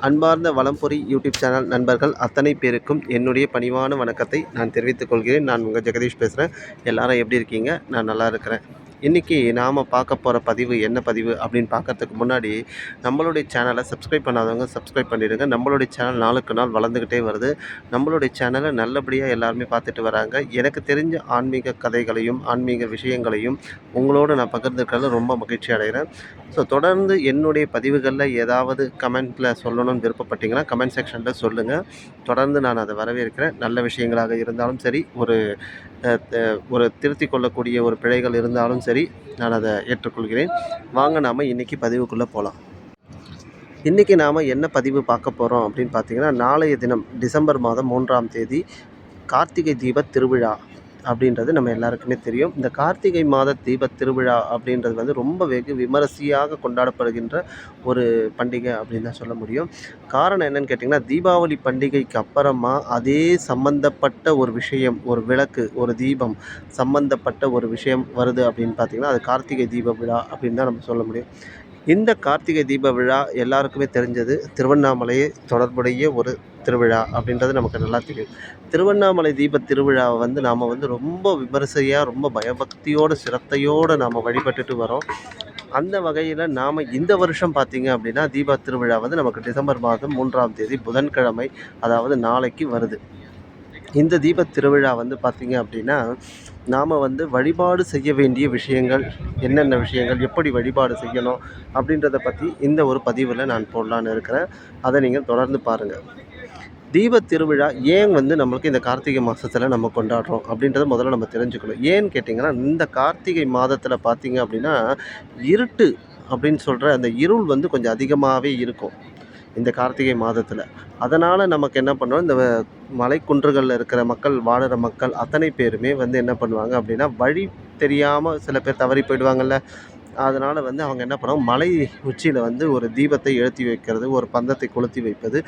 அன்பார்ந்த வளம்பொறி YouTube channel நண்பர்கள் அத்தனை பேருக்கும் என்னுடைய பணிவான வணக்கத்தை நான் தெரிவித்துக் கொள்கிறேன். நான் உங்கள் ஜெகதீஷ் பேசுகிறேன் எல்லாரும் எப்படி இருக்கீங்க? நான் நல்லா இருக்கிறேன். இன்றைக்கி நாம் பார்க்க போகிற பதிவு என்ன பதிவு அப்படின்னு பார்க்கறதுக்கு முன்னாடி நம்மளுடைய சேனலை சப்ஸ்கிரைப் பண்ணாதவங்க சப்ஸ்கிரைப் பண்ணிடுங்க. நம்மளுடைய சேனல் நாளுக்கு நாள் வளர்ந்துக்கிட்டே வருது. நம்மளுடைய சேனலை நல்லபடியாக எல்லாருமே பார்த்துட்டு வராங்க. எனக்கு தெரிஞ்ச ஆன்மீக கதைகளையும் ஆன்மீக விஷயங்களையும் உங்களோடு நான் பகிர்ந்துக்கிறதுல ரொம்ப மகிழ்ச்சி அடைகிறேன். ஸோ தொடர்ந்து என்னுடைய பதிவுகளில் ஏதாவது கமெண்ட்டில் சொல்லணும்னு விருப்பப்பட்டீங்கன்னா கமெண்ட் செக்ஷனில் சொல்லுங்கள் தொடர்ந்து நான் அதை வரவேற்கிறேன். நல்ல விஷயங்களாக இருந்தாலும் சரி ஒரு ஒரு திருத்திக் கொள்ளக்கூடிய ஒரு பிழைகள் இருந்தாலும் சரி நான் அதை ஏற்றுக்கொள்கிறேன். வாங்க நாம் இன்றைக்கி பதிவுக்குள்ளே போகலாம் இன்றைக்கி நாம் என்ன பதிவு பார்க்க போகிறோம் அப்படின்னு பார்த்தீங்கன்னா நாளைய தினம் டிசம்பர் மாதம் மூன்றாம் தேதி கார்த்திகை தீப திருவிழா. அப்படின்றது நம்ம எல்லாருக்குமே தெரியும். இந்த கார்த்திகை மாத தீப திருவிழா அப்படின்றது வந்து ரொம்ப வெகு விமரிசையாக கொண்டாடப்படுகின்ற ஒரு பண்டிகை அப்படின்னு தான் சொல்ல முடியும். காரணம் என்னன்னு கேட்டிங்கன்னா தீபாவளி பண்டிகைக்கு அப்புறமா அதே சம்பந்தப்பட்ட ஒரு விஷயம் ஒரு விளக்கு ஒரு தீபம் சம்பந்தப்பட்ட ஒரு விஷயம் வருது அப்படின்னு பார்த்தீங்கன்னா அது கார்த்திகை தீப விழா அப்படின்னு தான் நம்ம சொல்ல முடியும். இந்த கார்த்திகை தீப விழா எல்லாருக்குமே தெரிஞ்சது. திருவண்ணாமலையை தொடர்புடைய ஒரு திருவிழா அப்படின்றது நமக்கு நல்லா தெரியும். திருவண்ணாமலை தீப திருவிழாவை வந்து நாம் வந்து ரொம்ப விமரிசையாக ரொம்ப பயபக்தியோடு சிரத்தையோடு நாம் வழிபட்டுட்டு வரோம். அந்த வகையில் நாம் இந்த வருஷம் பார்த்தீங்க அப்படின்னா தீப திருவிழா வந்து நமக்கு டிசம்பர் மாதம் மூன்றாம் தேதி புதன்கிழமை அதாவது நாளைக்கு வருது. இந்த தீப திருவிழா வந்து பார்த்திங்க அப்படின்னா நாம் வந்து வழிபாடு செய்ய வேண்டிய விஷயங்கள் என்னென்ன விஷயங்கள் எப்படி வழிபாடு செய்யணும் அப்படின்றத பற்றி இந்த ஒரு பதிவில் நான் போடலான்னு இருக்கிறேன். அதை நீங்கள் தொடர்ந்து பாருங்கள் தீப திருவிழா ஏன் வந்து நம்மளுக்கு இந்த கார்த்திகை மாதத்தில் நம்ம கொண்டாடுறோம் அப்படின்றத முதல்ல நம்ம தெரிஞ்சுக்கணும். ஏன்னு கேட்டிங்கன்னா இந்த கார்த்திகை மாதத்தில் பார்த்தீங்க அப்படின்னா இருட்டு அப்படின்னு சொல்கிற அந்த இருள் வந்து கொஞ்சம் அதிகமாகவே இருக்கும். இந்த கார்த்திகை மாதத்தில். அதனால் நமக்கு என்ன பண்ணணும் இந்த மலைக்குன்றுகளில் இருக்கிற மக்கள் வாழ்கிற மக்கள் அத்தனை பேருமே வந்து என்ன பண்ணுவாங்க அப்படின்னா வழி தெரியாமல் சில பேர் தவறி போயிடுவாங்கல்ல. அதனால் வந்து அவங்க என்ன பண்ணுவாங்க மலை உச்சியில் வந்து ஒரு தீபத்தை எழுத்தி வைக்கிறது ஒரு பந்தத்தை கொளுத்தி வைப்பது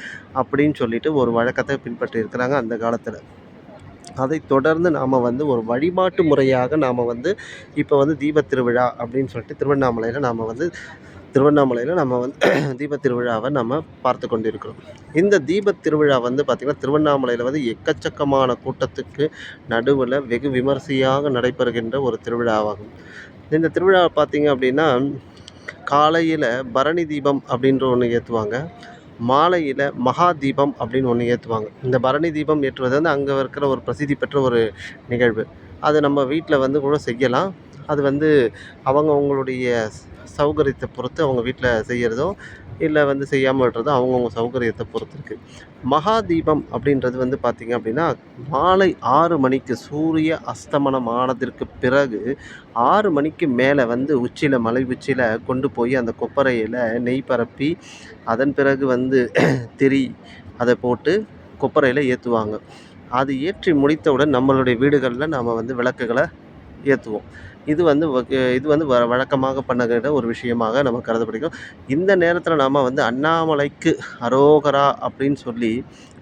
அப்படின்னு சொல்லிட்டு ஒரு வழக்கத்தை பின்பற்றி இருக்கிறாங்க அந்த காலத்தில். அதை தொடர்ந்து நாம் வந்து ஒரு வழிபாட்டு முறையாக நாம் வந்து இப்போ வந்து தீபத் திருவிழா அப்படின்னு சொல்லிட்டு திருவண்ணாமலையில் நாம் வந்து திருவண்ணாமலையில் நம்ம வந்து தீபத் திருவிழாவை நம்ம பார்த்து கொண்டிருக்கிறோம். இந்த தீபத் திருவிழா வந்து பார்த்திங்கன்னா திருவண்ணாமலையில் வந்து எக்கச்சக்கமான கூட்டத்துக்கு நடுவில் வெகு விமரிசையாக நடைபெறுகின்ற ஒரு திருவிழாவாகும். இந்த திருவிழா பார்த்திங்க அப்படின்னா காலையில் பரணி தீபம் அப்படின்ற ஒன்று ஏற்றுவாங்க மாலையில் மகா தீபம் அப்படின்னு ஒன்று ஏற்றுவாங்க இந்த பரணி தீபம் ஏற்றுவது வந்து அங்கே இருக்கிற ஒரு பிரசித்தி பெற்ற ஒரு நிகழ்வு. அது நம்ம வீட்டில் வந்து கூட செய்யலாம். அது வந்து அவங்கவுங்களுடைய சௌகரியத்தை பொறுத்து அவங்க வீட்டில் செய்கிறதும் இல்லை வந்து செய்யாமல் விடுறதும் அவங்கவுங்க சௌகரியத்தை பொறுத்து இருக்குது மகாதீபம் அப்படின்றது வந்து பார்த்திங்க அப்படின்னா மாலை ஆறு மணிக்கு சூரிய அஸ்தமனம் ஆனதற்கு பிறகு ஆறு மணிக்கு மேலே வந்து உச்சியில் மலை உச்சியில் கொண்டு போய் அந்த கொப்பரையில் நெய் பரப்பி அதன் பிறகு வந்து திரி அதை போட்டு கொப்பரையில் ஏற்றுவாங்க அது ஏற்றி முடித்தவுடன் நம்மளுடைய வீடுகளில் நாம் வந்து விளக்குகளை ஏற்றுவோம் இது வந்து வ- இது வந்து வ வழக்கமாக பண்ணுகிற ஒரு விஷயமாக நம்ம கருதப்படுகிறோம். இந்த நேரத்தில் நாம் வந்து அண்ணாமலைக்கு அரோகரா அப்படின்னு சொல்லி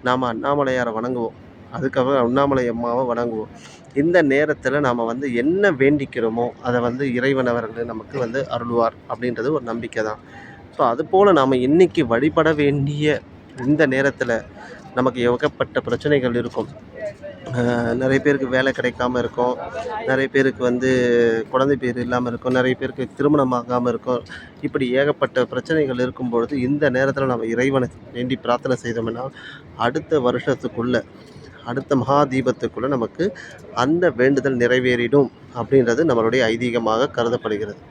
நாம் அண்ணாமலையாரை வணங்குவோம். அதுக்காக அண்ணாமலை அம்மாவை வணங்குவோம். இந்த நேரத்தில் நாம் வந்து என்ன வேண்டிக்கிறோமோ அதை வந்து இறைவன் அவர்கள் நமக்கு வந்து அருள்வார் அப்படின்றது ஒரு நம்பிக்கை தான். ஸோ அதுபோல் நாம் இன்னைக்கு வழிபட வேண்டிய இந்த நேரத்தில் நமக்கு எவக்கப்பட்ட பிரச்சனைகள் இருக்கும். நிறைய பேருக்கு வேலை கிடைக்காம இருக்கும். நிறைய பேருக்கு வந்து குழந்தை பேர் இல்லாமல் இருக்கும். நிறைய பேருக்கு திருமணம் ஆகாமல் இருக்கும். இப்படி ஏகப்பட்ட பிரச்சனைகள் இருக்கும் பொழுது இந்த நேரத்தில் நம்ம இறைவனை வேண்டி பிரார்த்தனை செய்தோம்னா அடுத்த வருஷத்துக்குள்ளே அடுத்த மகா தீபத்துக்குள்ளே நமக்கு அந்த வேண்டுதல் நிறைவேறிடும் அப்படின்றது நம்மளுடைய ஐதீகமாக கருதப்படுகிறது.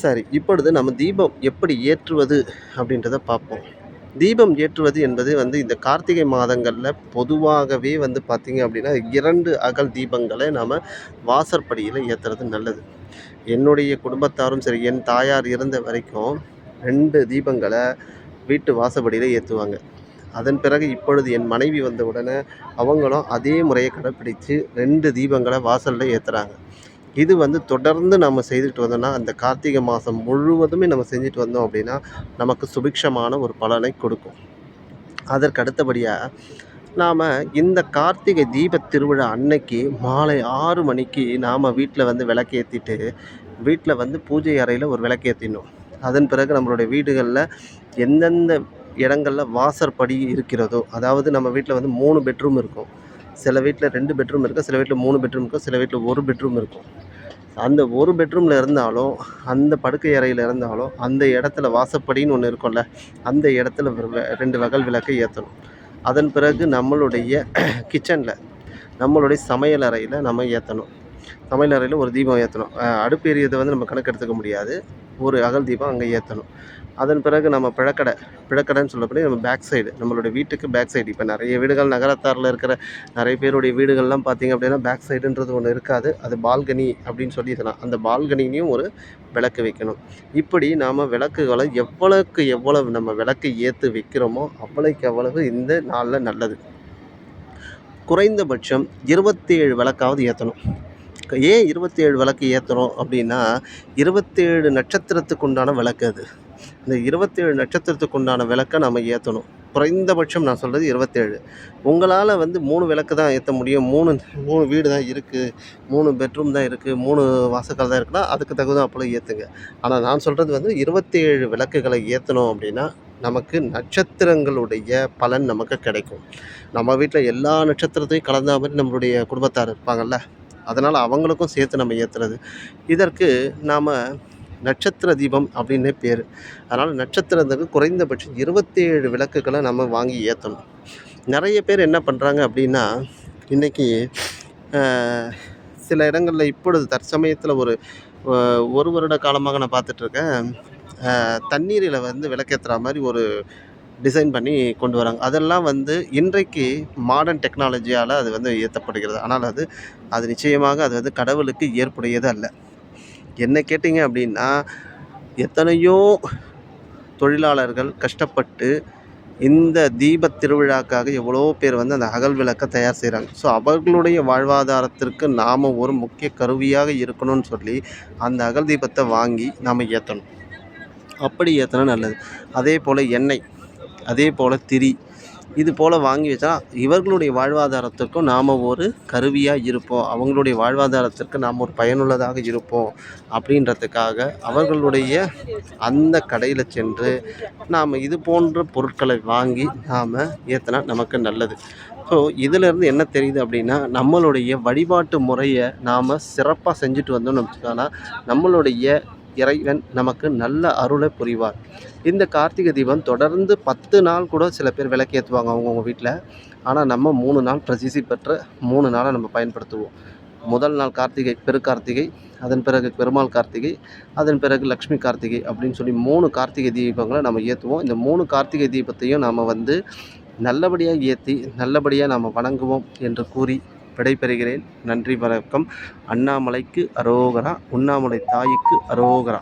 சரி இப்பொழுது நம்ம தீபம் எப்படி ஏற்றுவது அப்படின்றத பார்ப்போம். தீபம் ஏற்றுவது என்பது வந்து இந்த கார்த்திகை மாதங்களில் பொதுவாகவே வந்து பார்த்திங்க அப்படின்னா இரண்டு அகல் தீபங்களை நாம் வாசற்படியில் ஏற்றுறது நல்லது. என்னுடைய குடும்பத்தாரும் சரி என் தாயார் இருந்த வரைக்கும் ரெண்டு தீபங்களை வீட்டு வாசப்படியில் ஏற்றுவாங்க அதன் பிறகு இப்பொழுது என் மனைவி வந்த உடனே அவங்களும் அதே முறையை கடைப்பிடித்து ரெண்டு தீபங்களை வாசலில் ஏற்றுறாங்க இது வந்து தொடர்ந்து நம்ம செய்துட்டு வந்தோம்னா அந்த கார்த்திகை மாதம் முழுவதுமே நம்ம செஞ்சுட்டு வந்தோம் அப்படின்னா நமக்கு சுபிக்ஷமான ஒரு பலனை கொடுக்கும். அதற்கு அடுத்தபடியாக நாம் இந்த கார்த்திகை தீபத் திருவிழா அன்னைக்கு மாலை ஆறு மணிக்கு நாம் வீட்டில் வந்து விளக்கேற்றிட்டு வீட்டில் வந்து பூஜை அறையில் ஒரு விளக்கேற்றிடணும் அதன் பிறகு நம்மளுடைய வீடுகளில் எந்தெந்த இடங்களில் வாசற்படி இருக்கிறதோ அதாவது நம்ம வீட்டில் வந்து மூணு பெட்ரூம் இருக்கும். சில வீட்டில் ரெண்டு பெட்ரூம் இருக்கும் சில வீட்டில் மூணு பெட்ரூம் இருக்கும் சில வீட்டில் ஒரு பெட்ரூம் இருக்கும். அந்த ஒரு பெட்ரூமில் இருந்தாலும் அந்த படுக்கை அறையில் இருந்தாலும் அந்த இடத்துல வாசப்படின்னு ஒன்று இருக்கும்ல அந்த இடத்துல ரெண்டு வகல் விளக்கை ஏற்றணும் அதன் பிறகு நம்மளுடைய கிச்சனில் நம்மளுடைய சமையல் அறையில் நம்ம ஏற்றணும் சமையல் அறையில் ஒரு தீபம் ஏற்றணும் அடுப்பு எரியதை வந்து நம்ம கணக்கு எடுத்துக்க முடியாது. ஒரு அகல் தீபம் அங்கே ஏற்றணும். அதன் பிறகு நம்ம பிழக்கடை பிழக்கடைன்னு சொல்லக்கூடிய நம்ம பேக் சைடு நம்மளுடைய வீட்டுக்கு பேக் சைடு இப்போ நிறைய வீடுகள் நகரத்தாரில் இருக்கிற நிறைய பேருடைய வீடுகள்லாம் பார்த்திங்க அப்படின்னா பேக் சைடுன்றது ஒன்று இருக்காது. அது பால்கனி அப்படின்னு சொல்லிடலாம் அந்த பால்கனிலையும் ஒரு விளக்கு வைக்கணும். இப்படி நாம் விளக்குகளை எவ்வளவுக்கு எவ்வளவு நம்ம விளக்கு ஏற்று வைக்கிறோமோ அவ்வளோக்கு அவ்வளவு இந்த நாளில் நல்லது. குறைந்தபட்சம் இருபத்தேழு விளக்காவது ஏற்றணும் ஏன் இருபத்தேழு விளக்கு ஏற்றுறோம் அப்படின்னா இருபத்தேழு நட்சத்திரத்துக்கு உண்டான விளக்கு அது. இந்த இருபத்தேழு நட்சத்திரத்துக்கு உண்டான விளக்கை நம்ம ஏற்றணும் குறைந்தபட்சம் நான் சொல்கிறது இருபத்தேழு. உங்களால் வந்து மூணு விளக்கு தான் ஏற்ற முடியும். மூணு மூணு வீடு தான் இருக்குது மூணு பெட்ரூம் தான் இருக்குது மூணு வாசக்கால் தான் இருக்குன்னா அதுக்கு தகுந்தாப்புல ஏற்றுங்க ஆனால் நான் சொல்கிறது வந்து இருபத்தேழு விளக்குகளை ஏற்றணும் அப்படின்னா நமக்கு நட்சத்திரங்களுடைய பலன் நமக்கு கிடைக்கும். நம்ம வீட்டில் எல்லா நட்சத்திரத்தையும் கலந்த மாதிரி நம்மளுடைய குடும்பத்தார் இருப்பாங்கல்ல அதனால் அவங்களுக்கும் சேர்த்து நம்ம ஏற்றுறது இதற்கு நாம் நட்சத்திர தீபம் அப்படின்னே பேர். அதனால் நட்சத்திரத்துக்கு குறைந்தபட்சம் இருபத்தேழு விளக்குகளை நம்ம வாங்கி ஏற்றணும் நிறைய பேர் என்ன பண்ணுறாங்க அப்படின்னா இன்றைக்கி சில இடங்களில் இப்பொழுது தற்சமயத்தில் ஒரு ஒரு வருட காலமாக நான் பார்த்துட்ருக்கேன் தண்ணீரில் வந்து விளக்கேற்றுற மாதிரி ஒரு டிசைன் பண்ணி கொண்டு வராங்க. அதெல்லாம் வந்து இன்றைக்கு மாடர்ன் டெக்னாலஜியால் அது வந்து ஏற்றப்படுகிறது ஆனால் அது அது நிச்சயமாக அது வந்து கடவுளுக்கு ஏற்புடையது அல்ல. என்ன கேட்டிங்க அப்படின்னா எத்தனையோ தொழிலாளர்கள் கஷ்டப்பட்டு இந்த தீப திருவிழாக்காக எவ்வளோ பேர் வந்து அந்த அகல் விளக்கை தயார் செய்கிறாங்க ஸோ அவர்களுடைய வாழ்வாதாரத்திற்கு நாம் ஒரு முக்கிய கருவியாக இருக்கணும்னு சொல்லி அந்த அகல் தீபத்தை வாங்கி நாம் ஏற்றணும் அப்படி ஏற்றினா நல்லது. அதே போல் எண்ணெய். அதே போல் திரி. இது போல் வாங்கி வச்சா இவர்களுடைய வாழ்வாதாரத்திற்கும் நாம் ஒரு கருவியாக இருப்போம். அவங்களுடைய வாழ்வாதாரத்திற்கு நாம் ஒரு பயனுள்ளதாக இருப்போம். அப்படின்றதுக்காக அவர்களுடைய அந்த கடையில் சென்று நாம் இது போன்ற பொருட்களை வாங்கி நாம் ஏற்றினா நமக்கு நல்லது. ஸோ இதிலேருந்து என்ன தெரியுது அப்படின்னா நம்மளுடைய வழிபாட்டு முறையை நாம் சிறப்பாக செஞ்சுட்டு வந்தோம்னு வச்சுக்கோன்னா நம்மளுடைய இறைவன் நமக்கு நல்ல அருளை புரிவார். இந்த கார்த்திகை தீபம் தொடர்ந்து பத்து நாள் கூட சில பேர் விளக்கேற்றுவாங்க அவங்கவுங்க வீட்டில் ஆனால் நம்ம மூணு நாள் பிரசித்தி பெற்ற மூணு நாளை நம்ம பயன்படுத்துவோம். முதல் நாள் கார்த்திகை பெருக்கார்த்திகை அதன் பிறகு பெருமாள் கார்த்திகை அதன் பிறகு லக்ஷ்மி கார்த்திகை அப்படின்னு சொல்லி மூணு கார்த்திகை தீபங்களை நம்ம ஏற்றுவோம் இந்த மூணு கார்த்திகை தீபத்தையும் நாம் வந்து நல்லபடியாக ஏற்றி நல்லபடியாக நாம் வணங்குவோம் என்று கூறி விடைபெறுகிறேன். நன்றி வணக்கம். அண்ணாமலைக்கு அரோகரா உண்ணாமலை தாய்க்கு அரோகரா.